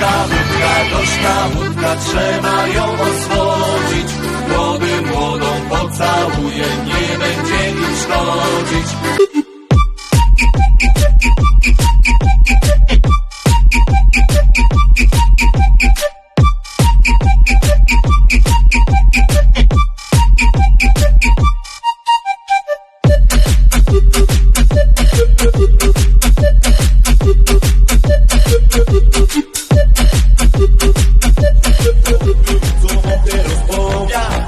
gorzka łódka, trzeba ją oswodzić. Młody młodą pocałuje, nie będzie im szkodzić.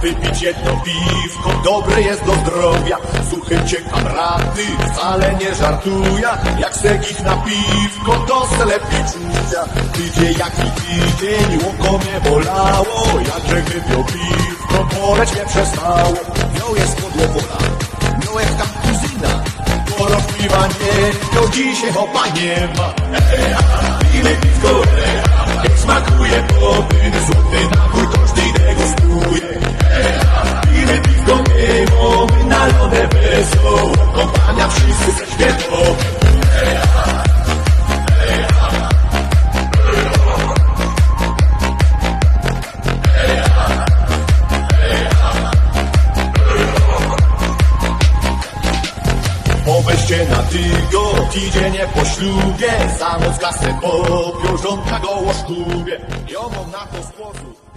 Wypić jedno piwko, dobre jest do zdrowia. Słuchajcie kamraty, wcale nie żartuję, jak se ich na piwko, to se lepiej czucia. Tydzień jaki tydzień, łoko mnie bolało, jakże wypił piwko, boleć mnie przestało. Miał jest podłowola, miał jest tam kuzyna, Poro piwa nie, to dzisiaj hopa nie ma. Ile piwko, jak Poweźcie na tygo, tydzień nie po ślubie, za noc kasę popiął, żonka go o szkubie. Ja mam na to sposób.